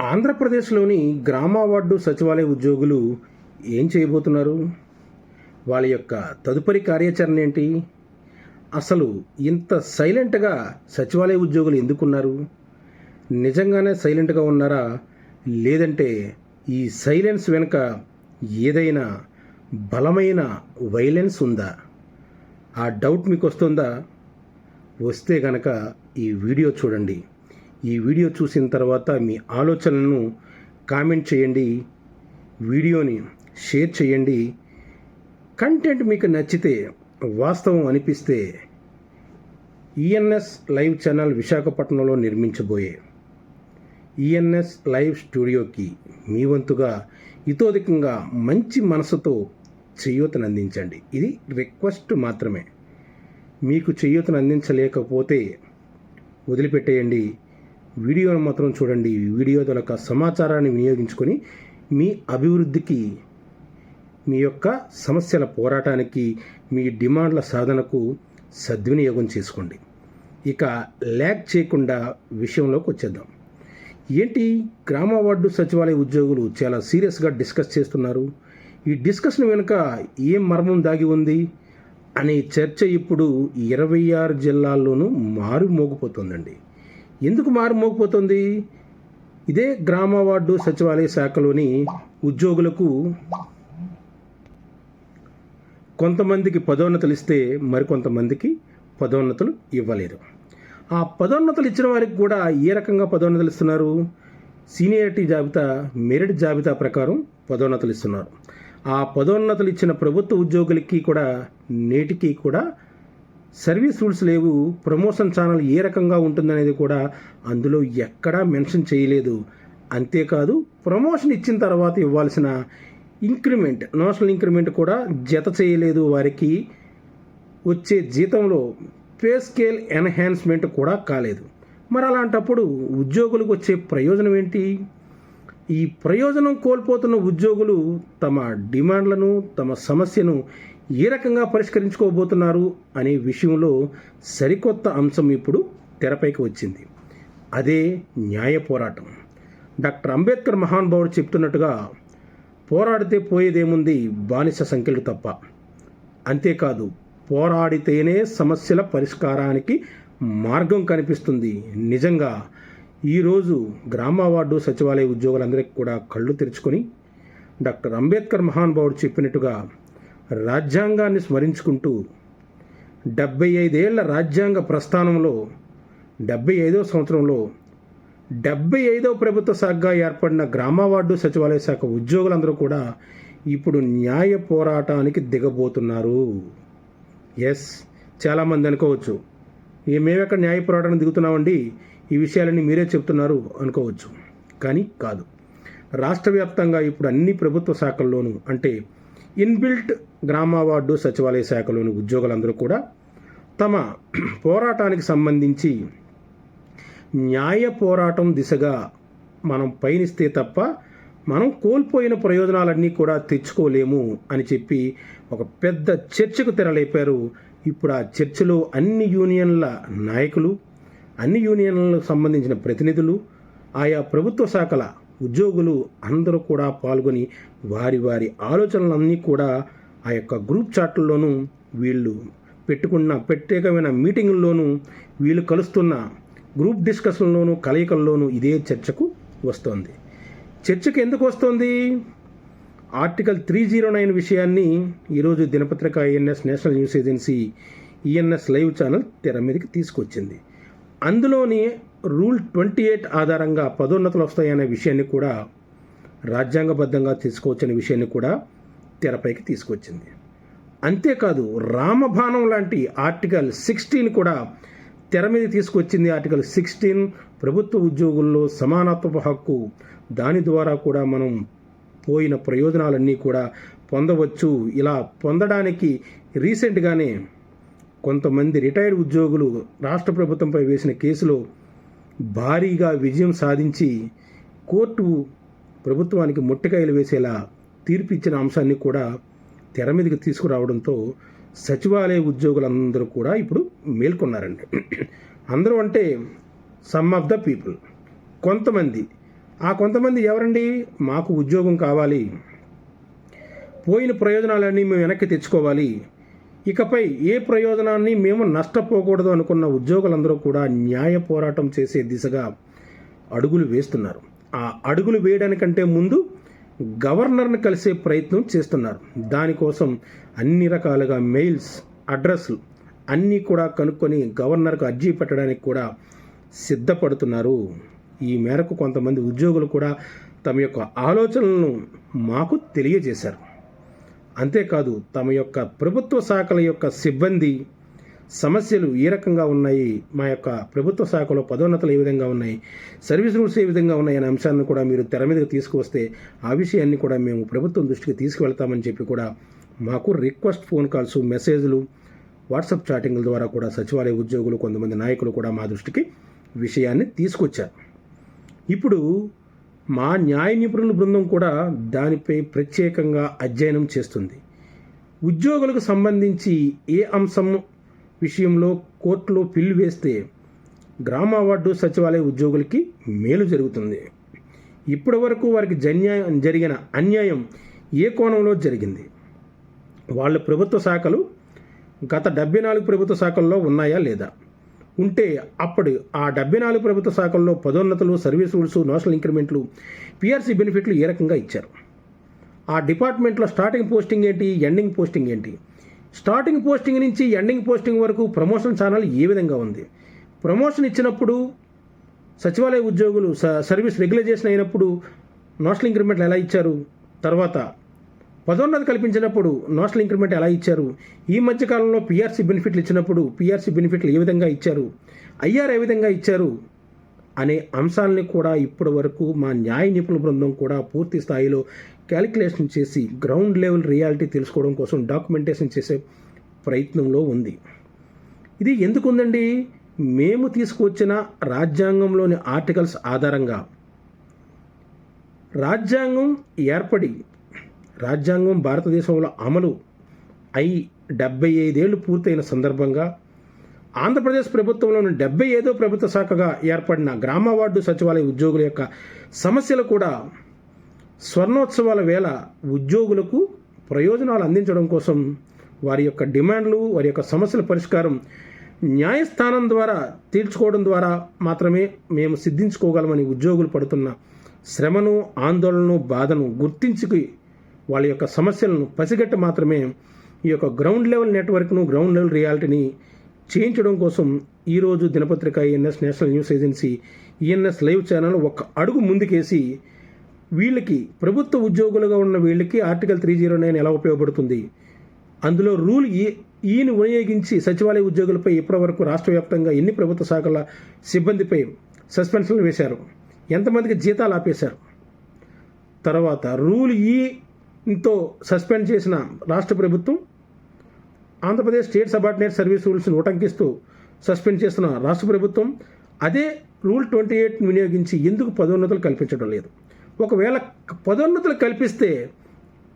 ఆంధ్రప్రదేశ్లోని గ్రామ వార్డు సచివాలయ ఉద్యోగులు ఏం చేయబోతున్నారు? వాళ్ళ యొక్క తదుపరి కార్యాచరణ ఏంటి? అసలు ఇంత సైలెంట్గా సచివాలయ ఉద్యోగులు ఎందుకున్నారు? నిజంగానే సైలెంట్గా ఉన్నారా? లేదంటే ఈ సైలెన్స్ వెనుక ఏదైనా బలమైన వైలెన్స్ ఉందా? ఆ డౌట్ మీకు వస్తుందా? వస్తే గనక ఈ వీడియో చూడండి. ఈ వీడియో చూసిన తర్వాత మీ ఆలోచనలను కామెంట్ చేయండి వీడియోని షేర్ చేయండి. కంటెంట్ మీకు నచ్చితే వాస్తవం అనిపిస్తే ఈఎన్ఎస్ లైవ్ ఛానల్ విశాఖపట్నంలో నిర్మించబోయే ఈఎన్ఎస్ లైవ్ స్టూడియోకి మీ వంతుగా ఇతోధికంగా మంచి మనసుతో చేయూతను అందించండి. ఇది రిక్వెస్ట్ మాత్రమే. మీకు చేయూతను అందించలేకపోతే వదిలిపెట్టేయండి. వీడియోను మాత్రం చూడండి. వీడియో యొక్క సమాచారాన్ని వినియోగించుకొని మీ అభివృద్ధికి మీ యొక్క సమస్యల పోరాటానికి మీ డిమాండ్ల సాధనకు సద్వినియోగం చేసుకోండి. ఇక ల్యాక్ చేయకుండా విషయంలోకి వచ్చేద్దాం. ఏంటి? గ్రామ వార్డు సచివాలయ ఉద్యోగులు చాలా సీరియస్గా డిస్కస్ చేస్తున్నారు. ఈ డిస్కషన్ వెనుక ఏం మర్మం దాగి ఉంది? అనే చర్చ ఇప్పుడు ఇరవై ఆరు జిల్లాల్లోనూ మారు మోగిపోతుందండి ఎందుకు మారుమోగిపోతుంది ఇదే గ్రామ వార్డు సచివాలయ శాఖలోని ఉద్యోగులకు కొంతమందికి పదోన్నతులు ఇస్తే మరికొంతమందికి పదోన్నతులు ఇవ్వలేదు ఆ పదోన్నతులు ఇచ్చిన వారికి కూడా ఏ రకంగా పదోన్నతులు ఇస్తున్నారు? సీనియారిటీ జాబితా మెరిట్ జాబితా ప్రకారం పదోన్నతులు ఇస్తున్నారు. ఆ పదోన్నతులు ఇచ్చిన ప్రభుత్వ ఉద్యోగులకి కూడా నేటికి కూడా సర్వీస్ రూల్స్ లేవు ప్రమోషన్ ఛానల్ ఏ రకంగా ఉంటుందనేది కూడా అందులో ఎక్కడా మెన్షన్ చేయలేదు. అంతేకాదు ప్రమోషన్ ఇచ్చిన తర్వాత ఇవ్వాల్సిన ఇంక్రిమెంట్ నోషనల్ ఇంక్రిమెంట్ కూడా జత చేయలేదు వారికి. వచ్చే జీతంలో పే స్కేల్ ఎన్హాన్స్మెంట్ కూడా కాలేదు. మరి అలాంటప్పుడు ఉద్యోగులకు వచ్చే ప్రయోజనం ఏంటి? ఈ ప్రయోజనం కోల్పోతున్న ఉద్యోగులు తమ డిమాండ్లను తమ సమస్యను ఏ రకంగా పరిష్కరించుకోబోతున్నారు అనే విషయంలో సరికొత్త అంశం ఇప్పుడు తెరపైకి వచ్చింది. అదే న్యాయ పోరాటం. డాక్టర్ అంబేద్కర్ మహానుభావుడు చెప్తున్నట్టుగా పోరాడితే పోయేదేముంది బానిస సంఖ్యలు తప్ప. అంతేకాదు పోరాడితేనే సమస్యల పరిష్కారానికి మార్గం కనిపిస్తుంది. నిజంగా ఈరోజు గ్రామ వార్డు సచివాలయ ఉద్యోగులందరికీ కూడా కళ్ళు తెరుచుకొని డాక్టర్ అంబేద్కర్ మహానుభావుడు చెప్పినట్టుగా రాజ్యాంగాన్ని స్మరించుకుంటూ డెబ్బై ఐదేళ్ళ రాజ్యాంగ ప్రస్థానంలో డెబ్బై ఐదో సంవత్సరంలో డెబ్బై ఐదో ప్రభుత్వ శాఖగా ఏర్పడిన గ్రామ వార్డు సచివాలయ శాఖ ఉద్యోగులందరూ కూడా ఇప్పుడు న్యాయ పోరాటానికి దిగబోతున్నారు. ఎస్ చాలామంది అనుకోవచ్చు "ఏ మేమెక్కడ న్యాయ పోరాటానికి దిగుతున్నామండి? ఈ విషయాలన్నీ మీరే చెప్తున్నారు అనుకోవచ్చు కానీ కాదు. రాష్ట్ర వ్యాప్తంగా ఇప్పుడు అన్ని ప్రభుత్వ శాఖల్లోనూ అంటే ఇన్బిల్ట్ గ్రామ వార్డు సచివాలయ శాఖలోని ఉద్యోగులందరూ కూడా తమ పోరాటానికి సంబంధించి న్యాయ పోరాటం దిశగా మనం పయనిస్తే తప్ప మనం కోల్పోయిన ప్రయోజనాలన్నీ కూడా తెచ్చుకోలేము అని చెప్పి ఒక పెద్ద చర్చకు తెరలేపారు. ఇప్పుడు ఆ చర్చలో అన్ని యూనియన్ల నాయకులు అన్ని యూనియన్లకు సంబంధించిన ప్రతినిధులు ఆయా ప్రభుత్వ శాఖల ఉద్యోగులు అందరూ కూడా పాల్గొని వారి వారి ఆలోచనలన్నీ కూడా ఆ యొక్క గ్రూప్ చాట్లలోనూ వీళ్ళు పెట్టుకున్న ప్రత్యేకమైన మీటింగుల్లోనూ వీళ్ళు కలుస్తున్న గ్రూప్ డిస్కషన్లోనూ కలయికల్లోనూ ఇదే చర్చకు వస్తోంది. చర్చకు ఎందుకు వస్తోంది? ఆర్టికల్ త్రీ జీరో నైన్ విషయాన్ని ఈరోజు దినపత్రిక INS national news agency ENS live channel తెర మీదకి తీసుకొచ్చింది. అందులోని రూల్ ట్వంటీ ఎయిట్ ఆధారంగా పదోన్నతులు వస్తాయనే విషయాన్ని కూడా రాజ్యాంగబద్ధంగా తీసుకోవచ్చనే విషయాన్ని కూడా తెరపైకి తీసుకొచ్చింది. అంతేకాదు రామబాణం లాంటి ఆర్టికల్ సిక్స్టీన్ కూడా తెర మీద తీసుకొచ్చింది. ఆర్టికల్ సిక్స్టీన్ ప్రభుత్వ ఉద్యోగుల్లో సమానత్వపు హక్కు దాని ద్వారా కూడా మనం పోయిన ప్రయోజనాలన్నీ కూడా పొందవచ్చు. ఇలా పొందడానికి రీసెంట్గానే కొంతమంది రిటైర్డ్ ఉద్యోగులు రాష్ట్ర ప్రభుత్వంపై వేసిన కేసులో భారీగా విజయం సాధించి కోర్టు ప్రభుత్వానికి ముట్టకాయలు వేసేలా తీర్పు ఇచ్చిన అంశాన్ని కూడా తెర మీదకి తీసుకురావడంతో సచివాలయ ఉద్యోగులందరూ కూడా ఇప్పుడు మేల్కొన్నారండి. అందరూ అంటే సమ్ ఆఫ్ ద పీపుల్. కొంతమంది. ఆ కొంతమంది ఎవరండి? మాకు ఉద్యోగం కావాలి. పోయిన ప్రయోజనాలన్నీ మేము వెనక్కి తెచ్చుకోవాలి. ఇకపై ఏ ప్రయోజనాన్ని మేము నష్టపోకూడదు అనుకున్న ఉద్యోగులందరూ కూడా న్యాయ పోరాటం చేసే దిశగా అడుగులు వేస్తున్నారు. ఆ అడుగులు వేయడానికంటే ముందు గవర్నర్ని కలిసే ప్రయత్నం చేస్తున్నారు. దానికోసం అన్ని రకాలుగా మెయిల్స్ అడ్రస్లు అన్నీ కూడా కనుక్కొని గవర్నర్కు అర్జీ పెట్టడానికి కూడా సిద్ధపడుతున్నారు. ఈ మేరకు కొంతమంది ఉద్యోగులు కూడా తమ యొక్క ఆలోచనలను మాకు తెలియజేశారు. అంతేకాదు తమ యొక్క ప్రభుత్వ శాఖల యొక్క సిబ్బంది సమస్యలు ఏ రకంగా ఉన్నాయి మా యొక్క ప్రభుత్వ శాఖలో పదోన్నతలు ఏ విధంగా ఉన్నాయి సర్వీస్ రూల్స్ ఏ విధంగా ఉన్నాయి అనే అంశాన్ని కూడా మీరు తెర మీదకి తీసుకువస్తే ఆ విషయాన్ని కూడా మేము ప్రభుత్వం దృష్టికి తీసుకువెళ్తామని చెప్పి కూడా మాకు రిక్వెస్ట్ ఫోన్ కాల్స్ మెసేజ్లు వాట్సాప్ చాటింగ్ల ద్వారా కూడా సచివాలయ ఉద్యోగులు కొంతమంది నాయకులు కూడా మా దృష్టికి విషయాన్ని తీసుకొచ్చారు. ఇప్పుడు మా న్యాయ నిపుణుల బృందం కూడా దానిపై ప్రత్యేకంగా అధ్యయనం చేస్తుంది. ఉద్యోగులకు సంబంధించి ఏ అంశం విషయంలో కోర్టులో పిల్లు వేస్తే గ్రామ వార్డు సచివాలయ ఉద్యోగులకి మేలు జరుగుతుంది. ఇప్పటి వరకు వారికి జన్యాయం జరిగిన అన్యాయం ఏ కోణంలో జరిగింది? వాళ్ళ ప్రభుత్వ శాఖలు గత డెబ్బై నాలుగు ప్రభుత్వ శాఖల్లో ఉన్నాయా లేదా? ఉంటే అప్పుడు ఆ డెబ్బై నాలుగు ప్రభుత్వ శాఖల్లో పదోన్నతులు సర్వీస్ రూల్స్ నేషనల్ ఇంక్రిమెంట్లు పిఆర్సీ బెనిఫిట్లు ఏ రకంగా ఇచ్చారు? ఆ డిపార్ట్మెంట్లో స్టార్టింగ్ పోస్టింగ్ ఏంటి? ఎండింగ్ పోస్టింగ్ ఏంటి? స్టార్టింగ్ పోస్టింగ్ నుంచి ఎండింగ్ పోస్టింగ్ వరకు ప్రమోషన్ ఛానల్ ఏ విధంగా ఉంది? ప్రమోషన్ ఇచ్చినప్పుడు సచివాలయ ఉద్యోగులు స- సర్వీస్ రెగ్యులైజేషన్ అయినప్పుడు నేషనల్ ఇంక్రిమెంట్లు ఎలా ఇచ్చారు? తర్వాత పదోన్నతి కల్పించినప్పుడు నోషనల్ ఇంక్రిమెంట్ ఎలా ఇచ్చారు? ఈ మధ్యకాలంలో పీఆర్సీ బెనిఫిట్లు ఇచ్చినప్పుడు పీఆర్సీ బెనిఫిట్లు ఏ విధంగా ఇచ్చారు? ఐఆర్ ఏ విధంగా ఇచ్చారు? అనే అంశాలని కూడా ఇప్పటి వరకు మా న్యాయ నిపుణుల బృందం కూడా పూర్తి స్థాయిలో క్యాలిక్యులేషన్ చేసి గ్రౌండ్ లెవెల్ రియాలిటీ తెలుసుకోవడం కోసం డాక్యుమెంటేషన్ చేసే ప్రయత్నంలో ఉంది. ఇది ఎందుకు ఉందండి? మేము తీసుకువచ్చిన రాజ్యాంగంలోని ఆర్టికల్స్ ఆధారంగా. రాజ్యాంగం ఏర్పడి రాజ్యాంగం భారతదేశంలో అమలు అయి డెబ్బై ఐదేళ్ళు పూర్తయిన సందర్భంగా ఆంధ్రప్రదేశ్ ప్రభుత్వంలోని డెబ్బై ఐదో ప్రభుత్వ శాఖగా ఏర్పడిన గ్రామ వార్డు సచివాలయ ఉద్యోగుల యొక్క సమస్యలు కూడా స్వర్ణోత్సవాల వేళ ఉద్యోగులకు ప్రయోజనాలు అందించడం కోసం వారి యొక్క డిమాండ్లు వారి యొక్క సమస్యల పరిష్కారం న్యాయస్థానం ద్వారా తీర్చుకోవడం ద్వారా మాత్రమే మేము సిద్ధించుకోగలమని ఉద్యోగులు పడుతున్న శ్రమను ఆందోళనను బాధను గుర్తించుకు వాళ్ళ యొక్క సమస్యలను పసిగట్టి మాత్రమే ఈ యొక్క గ్రౌండ్ లెవెల్ నెట్వర్క్ను గ్రౌండ్ లెవెల్ రియాలిటీని చేయించడం కోసం ఈరోజు దినపత్రిక ENS national news agency ENS live channel ఒక అడుగు ముందుకేసి వీళ్ళకి ప్రభుత్వ ఉద్యోగులుగా ఉన్న వీళ్ళకి ఆర్టికల్ త్రీ జీరో నైన్ ఎలా ఉపయోగపడుతుంది? అందులో రూల్ ఈ ఈని వినియోగించి సచివాలయ ఉద్యోగులపై ఇప్పటివరకు రాష్ట్ర వ్యాప్తంగా ఎన్ని ప్రభుత్వ శాఖల సిబ్బందిపై సస్పెన్షన్లు వేశారు? ఎంతమందికి జీతాలు ఆపేశారు? తర్వాత రూల్ ఈ తో సస్పెండ్ చేసిన రాష్ట్ర ప్రభుత్వం ఆంధ్రప్రదేశ్ స్టేట్ సబార్డినేట్ సర్వీస్ రూల్స్ను ఉటంకిస్తూ సస్పెండ్ చేస్తున్న రాష్ట్ర ప్రభుత్వం అదే రూల్ ట్వంటీ ఎయిట్ వినియోగించి ఎందుకు పదోన్నతులు కల్పించడం లేదు? ఒకవేళ పదోన్నతులు కల్పిస్తే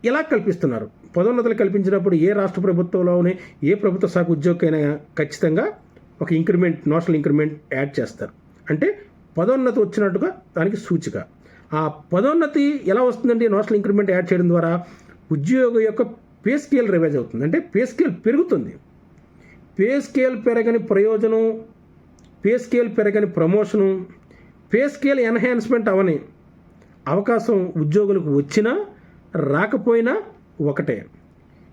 ఎలా కల్పిస్తున్నారు? పదోన్నతులు కల్పించినప్పుడు ఏ రాష్ట్ర ప్రభుత్వంలోనే ఏ ప్రభుత్వ శాఖ ఉద్యోగకైనా ఖచ్చితంగా ఒక ఇంక్రిమెంట్ నేషనల్ ఇంక్రిమెంట్ యాడ్ చేస్తారు. అంటే పదోన్నతి వచ్చినట్టుగా దానికి సూచిక. ఆ పదోన్నతి ఎలా వస్తుందండి? నోషనల్ ఇంక్రిమెంట్ యాడ్ చేయడం ద్వారా ఉద్యోగం యొక్క పే స్కేల్ రివైజ్ అవుతుంది. అంటే పే స్కేల్ పెరుగుతుంది. పే స్కేల్ పెరగని ప్రయోజనం పే స్కేల్ పెరగని ప్రమోషను పే స్కేల్ ఎన్హాన్స్మెంట్ అవని అవకాశం ఉద్యోగులకు వచ్చినా రాకపోయినా ఒకటే.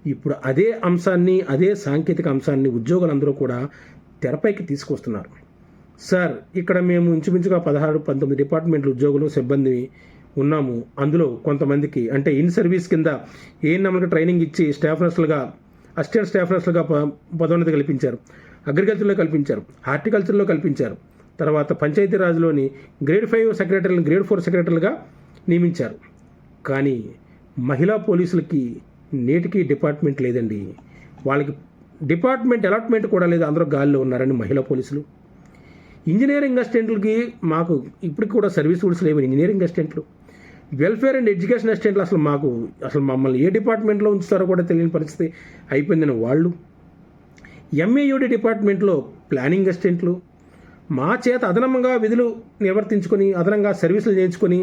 ఇప్పుడు అదే అంశాన్ని అదే సాంకేతిక అంశాన్ని ఉద్యోగులందరూ కూడా తెరపైకి తీసుకొస్తున్నారు. సార్ ఇక్కడ మేము ఇంచుమించుగా పదహారు పంతొమ్మిది డిపార్ట్మెంట్ల ఉద్యోగులు సిబ్బంది ఉన్నాము. అందులో కొంతమందికి అంటే ఇన్ సర్వీస్ కింద ఏఎన్ఎంలకు ట్రైనింగ్ ఇచ్చి స్టాఫ్ నర్సులుగా అసిస్టెంట్ స్టాఫ్ నర్సులుగా ప- పదోన్నతి కల్పించారు. అగ్రికల్చర్లో కల్పించారు. హార్టికల్చర్లో కల్పించారు. తర్వాత పంచాయతీరాజ్లోని గ్రేడ్ ఫైవ్ సెక్రటరీలను గ్రేడ్ ఫోర్ సెక్రటరీలుగా నియమించారు. కానీ మహిళా పోలీసులకి నేటికి డిపార్ట్మెంట్ లేదండి. వాళ్ళకి డిపార్ట్మెంట్ అలాట్మెంట్ కూడా లేదు. అందరూ గాల్లో ఉన్నారండి మహిళా పోలీసులు. ఇంజనీరింగ్ అసిస్టెంట్లకి మాకు ఇప్పటికి కూడా సర్వీస్ రూల్స్ లేవు ఇంజనీరింగ్ అసిస్టెంట్లు. వెల్ఫేర్ అండ్ ఎడ్యుకేషన్ అసిస్టెంట్లు అసలు మాకు అసలు మమ్మల్ని ఏ డిపార్ట్మెంట్లో ఉంచుతారో కూడా తెలియని పరిస్థితి అయిపోయిందని వాళ్ళు. ఎంఏయుడి డిపార్ట్మెంట్లో ప్లానింగ్ అసిస్టెంట్లు మా చేత అదనంగా విధులు నిర్వర్తించుకొని అదనంగా సర్వీసులు చేయించుకొని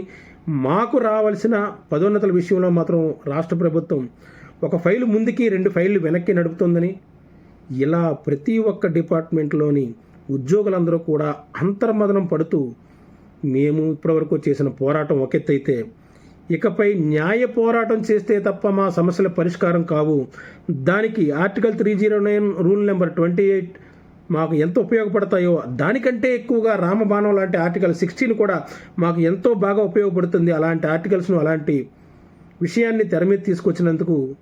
మాకు రావాల్సిన పదోన్నతుల విషయంలో మాత్రం రాష్ట్ర ప్రభుత్వం ఒక ఫైలు ముందుకి రెండు ఫైళ్ళు వెనక్కి నడుపుతుందని ఇలా ప్రతి ఒక్క డిపార్ట్మెంట్లోని ఉద్యోగులందరూ కూడా అంతర్మదనం పడుతూ మేము ఇప్పటివరకు చేసిన పోరాటం ఒక ఇకపై న్యాయ పోరాటం చేస్తే తప్ప మా సమస్యల పరిష్కారం కావు. దానికి article three zero nine rule number twenty eight మాకు ఎంత ఉపయోగపడతాయో దానికంటే ఎక్కువగా రామబాణం లాంటి ఆర్టికల్ సిక్స్టీన్ కూడా మాకు ఎంతో బాగా ఉపయోగపడుతుంది. అలాంటి ఆర్టికల్స్ను అలాంటి విషయాన్ని తెర మీద తీసుకొచ్చినందుకు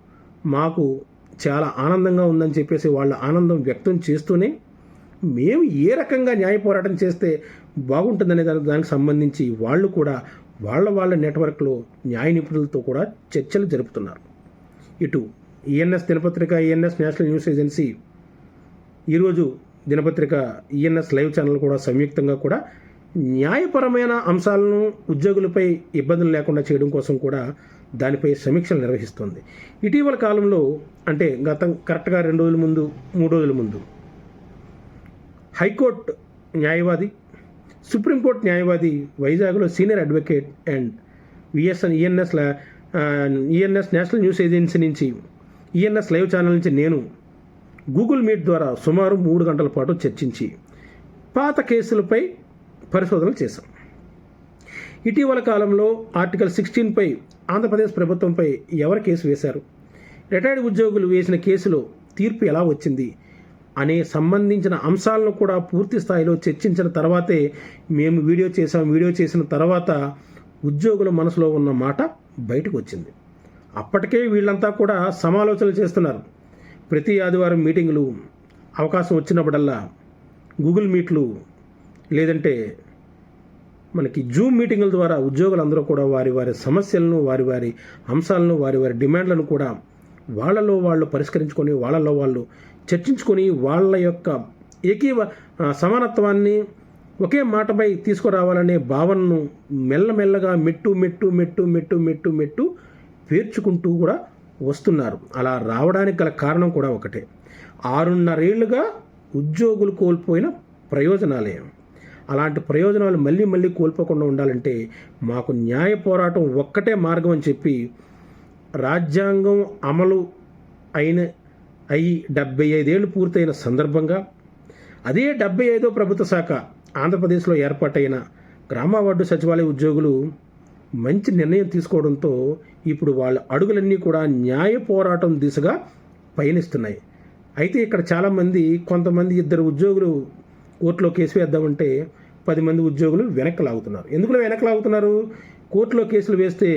మాకు చాలా ఆనందంగా ఉందని చెప్పేసి వాళ్ళ ఆనందం వ్యక్తం చేస్తూనే మేము ఏ రకంగా న్యాయ పోరాటం చేస్తే బాగుంటుందనే దానికి దానికి సంబంధించి వాళ్ళు కూడా వాళ్ళ వాళ్ళ నెట్వర్క్లో న్యాయ నిపుణులతో కూడా చర్చలు జరుపుతున్నారు. ఇటు ఈఎన్ఎస్ దినపత్రిక ఈఎన్ఎస్ నేషనల్ న్యూస్ ఏజెన్సీ ఈరోజు దినపత్రిక ఈఎన్ఎస్ లైవ్ ఛానల్ కూడా సంయుక్తంగా కూడా న్యాయపరమైన అంశాలను ఉద్యోగులపై ఇబ్బందులు లేకుండా చేయడం కోసం కూడా దానిపై సమీక్షలు నిర్వహిస్తుంది. ఇటీవల కాలంలో అంటే గతం కరెక్ట్గా రెండు రోజుల ముందు మూడు రోజుల ముందు హైకోర్టు న్యాయవాది సుప్రీంకోర్టు న్యాయవాది వైజాగ్లో senior advocate and VSN ENS ENS national news agency నుంచి ఈఎన్ఎస్ లైవ్ ఛానల్ నుంచి నేను గూగుల్ మీట్ ద్వారా సుమారు మూడు గంటల పాటు చర్చించి పాత కేసులపై పరిశోధనలు చేశాం. ఇటీవల కాలంలో ఆర్టికల్ సిక్స్టీన్పై ఆంధ్రప్రదేశ్ ప్రభుత్వంపై ఎవరు కేసు వేశారు? రిటైర్డ్ ఉద్యోగులు వేసిన కేసులో తీర్పు ఎలా వచ్చింది? అనే సంబంధించిన అంశాలను కూడా పూర్తి స్థాయిలో చర్చించిన తర్వాతే మేము వీడియో చేసాం వీడియో చేసిన తర్వాత ఉద్యోగుల మనసులో ఉన్న మాట బయటకు వచ్చింది. అప్పటికే వీళ్ళంతా కూడా సమాలోచనలు చేస్తున్నారు. ప్రతి ఆదివారం మీటింగులు అవకాశం వచ్చినప్పుడల్లా గూగుల్ మీట్లు లేదంటే మనకి జూమ్ మీటింగుల ద్వారా ఉద్యోగులందరూ కూడా వారి వారి సమస్యలను వారి వారి అంశాలను వారి వారి డిమాండ్లను కూడా వాళ్ళలో వాళ్ళు పరిష్కరించుకొని వాళ్ళలో వాళ్ళు చర్చించుకొని వాళ్ళ యొక్క ఏకీవ సమానత్వాన్ని ఒకే మాటపై తీసుకురావాలనే భావనను మెల్లమెల్లగా మెట్టు మెట్టు మెట్టు మెట్టు మెట్టు మెట్టు పేర్చుకుంటూ కూడా వస్తున్నారు. అలా రావడానికి గల కారణం కూడా ఒకటే. ఆరున్నరేళ్ళుగా ఉద్యోగులు కోల్పోయిన ప్రయోజనాలే? అలాంటి ప్రయోజనాలు మళ్ళీ మళ్ళీ కోల్పోకుండా ఉండాలంటే మాకు న్యాయ పోరాటం ఒక్కటే మార్గం అని చెప్పి రాజ్యాంగం అమలు అయిన అయి డెబ్బై ఐదేళ్ళు పూర్తయిన సందర్భంగా అదే డెబ్బై ఐదో ప్రభుత్వ శాఖ ఆంధ్రప్రదేశ్లో ఏర్పాటైన గ్రామ వార్డు సచివాలయ ఉద్యోగులు మంచి నిర్ణయం తీసుకోవడంతో ఇప్పుడు వాళ్ళ అడుగులన్నీ కూడా న్యాయ పోరాటం దిశగా పయనిస్తున్నాయి. అయితే ఇక్కడ చాలామంది కొంతమంది ఇద్దరు ఉద్యోగులు కోర్టులో కేసు వేద్దామంటే పది మంది ఉద్యోగులు వెనక్కి లాగుతున్నారు. ఎందుకు వెనక్కి లాగుతున్నారు? కోర్టులో కేసులు వేస్తే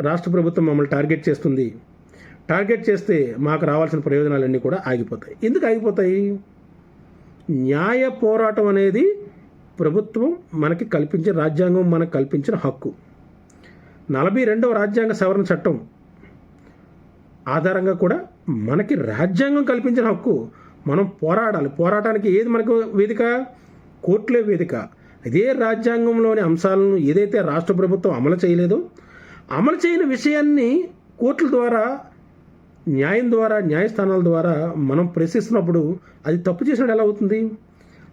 రాష్ట్ర ప్రభుత్వం మమ్మల్ని టార్గెట్ చేస్తుంది. టార్గెట్ చేస్తే మాకు రావాల్సిన ప్రయోజనాలన్నీ కూడా ఆగిపోతాయి. ఎందుకు ఆగిపోతాయి? న్యాయ పోరాటం అనేది ప్రభుత్వం మనకి కల్పించిన రాజ్యాంగం మనకు కల్పించిన హక్కు. నలభై రెండవ రాజ్యాంగ సవరణ చట్టం ఆధారంగా కూడా మనకి రాజ్యాంగం కల్పించిన హక్కు. మనం పోరాడాలి. పోరాటానికి ఏది మనకు వేదిక? కోర్టులే వేదిక. అదే రాజ్యాంగంలోని అంశాలను ఏదైతే రాష్ట్ర ప్రభుత్వం అమలు చేయలేదో అమలు చేయని విషయాన్ని కోర్టుల ద్వారా న్యాయం ద్వారా న్యాయస్థానాల ద్వారా మనం ప్రశ్నిస్తున్నప్పుడు అది తప్పు చేసినట్టు ఎలా అవుతుంది?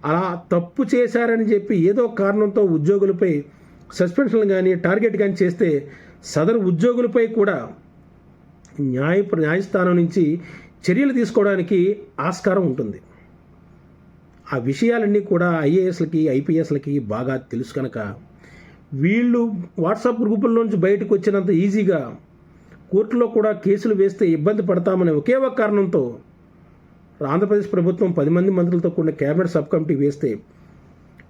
అలా తప్పు చేశారని చెప్పి ఏదో కారణంతో ఉద్యోగులపై సస్పెన్షన్లు కానీ టార్గెట్ కానీ చేస్తే సదరు ఉద్యోగులపై కూడా న్యాయ న్యాయస్థానం నుంచి చర్యలు తీసుకోవడానికి ఆస్కారం ఉంటుంది. ఆ విషయాలన్నీ కూడా ఐఏఎస్లకి ఐపీఎస్లకి బాగా తెలుసు కనుక వీళ్ళు వాట్సాప్ గ్రూపుల్లోంచి బయటకు వచ్చినంత ఈజీగా కోర్టులో కూడా కేసులు వేస్తే ఇబ్బంది పడతామనే ఒకే ఒక కారణంతో ఆంధ్రప్రదేశ్ ప్రభుత్వం పది మంది మంత్రులతో కూడిన కేబినెట్ సబ్ కమిటీ వేస్తే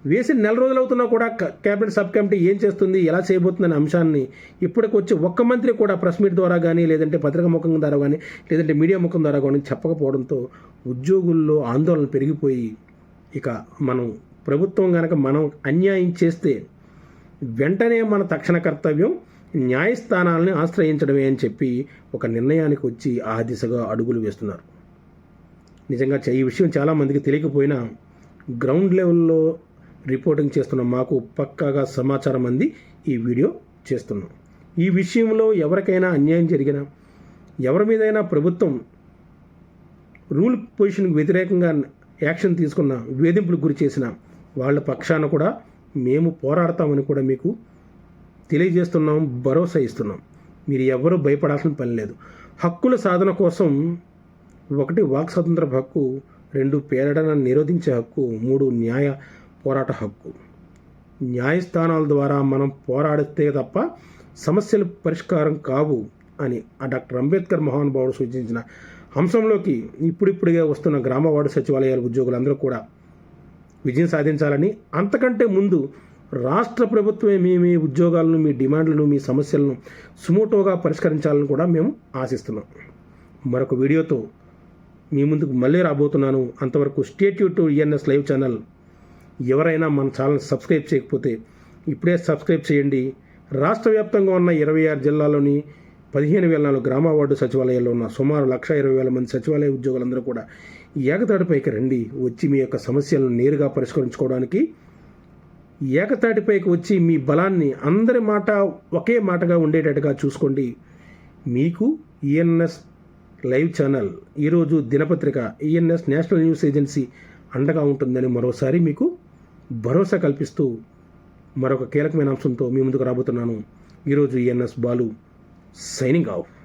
వేసిన నెల రోజులు అవుతున్నా కూడా కేబినెట్ సబ్ కమిటీ ఏం చేస్తుంది ఎలా చేయబోతుందనే అంశాన్ని ఇప్పటికి వచ్చి ఒక్క మంత్రి కూడా ప్రెస్ మీట్ ద్వారా కానీ లేదంటే పత్రికా ముఖం ద్వారా కానీ లేదంటే మీడియా ముఖం ద్వారా కానీ చెప్పకపోవడంతో ఉద్యోగుల్లో ఆందోళన పెరిగిపోయి ఇక మనం ప్రభుత్వం కనుక మనం అన్యాయం చేస్తే వెంటనే మన తక్షణ కర్తవ్యం న్యాయస్థానాలని ఆశ్రయించడమే అని చెప్పి ఒక నిర్ణయానికి వచ్చి ఆ దిశగా అడుగులు వేస్తున్నారు. నిజంగా చ- ఈ విషయం చాలామందికి తెలియకపోయినా గ్రౌండ్ లెవెల్లో రిపోర్టింగ్ చేస్తున్న మాకు పక్కాగా సమాచారం అంది ఈ వీడియో చేస్తున్నాం. ఈ విషయంలో ఎవరికైనా అన్యాయం జరిగినా ఎవరి మీదైనా ప్రభుత్వం రూల్ పొజిషన్కి వ్యతిరేకంగా యాక్షన్ తీసుకున్న వేధింపులకు గురి చేసిన వాళ్ళ పక్షాన కూడా మేము పోరాడతామని కూడా మీకు తెలియజేస్తున్నాం భరోసా ఇస్తున్నాం. మీరు ఎవరూ భయపడాల్సిన పని లేదు. హక్కుల సాధన కోసం ఒకటి వాక్ స్వాతంత్ర హక్కు రెండు పేరడన నిరోధించే హక్కు మూడు న్యాయ పోరాట హక్కు. న్యాయస్థానాల ద్వారా మనం పోరాడితే తప్ప సమస్యలు పరిష్కారం కావు అని ఆ డాక్టర్ అంబేద్కర్ మహానుభావుడు సూచించిన అంశంలోకి ఇప్పుడిప్పుడుగా వస్తున్న గ్రామవాడు సచివాలయాల ఉద్యోగులందరూ కూడా విజయం సాధించాలని అంతకంటే ముందు రాష్ట్ర ప్రభుత్వమే మీ మీ ఉద్యోగాలను మీ డిమాండ్లను మీ సమస్యలను సుమోటోగా పరిష్కరించాలని కూడా మేము ఆశిస్తున్నాం. మరొక వీడియోతో మీ ముందుకు మళ్ళీ రాబోతున్నాను. అంతవరకు stay tuned to ENS live channel ఎవరైనా మన ఛానల్ సబ్స్క్రైబ్ చేయకపోతే ఇప్పుడే సబ్స్క్రైబ్ చేయండి. రాష్ట్ర వ్యాప్తంగా ఉన్న ఇరవై ఆరు జిల్లాలోని పదిహేను వేల నాలుగు గ్రామ వార్డు సచివాలయాల్లో ఉన్న సుమారు లక్ష ఇరవై వేల మంది సచివాలయ ఉద్యోగులందరూ కూడా ఏకతాటిపైకి రండి. వచ్చి మీ యొక్క సమస్యలను నేరుగా పరిష్కరించుకోవడానికి ఏకతాటిపైకి వచ్చి మీ బలాన్ని అందరి మాట ఒకే మాటగా ఉండేటట్టుగా చూసుకోండి. మీకు ఈఎన్ఎస్ లైవ్ ఛానల్ ఈరోజు దినపత్రిక ఈఎన్ఎస్ నేషనల్ న్యూస్ ఏజెన్సీ అండగా ఉంటుందని మరోసారి మీకు భరోసా కల్పిస్తూ మరొక కీలకమైన అంశంతో మీ ముందుకు రాబోతున్నాను. ఈరోజు ఈఎన్ఎస్ బాలు సైనింగ్ ఆఫ్.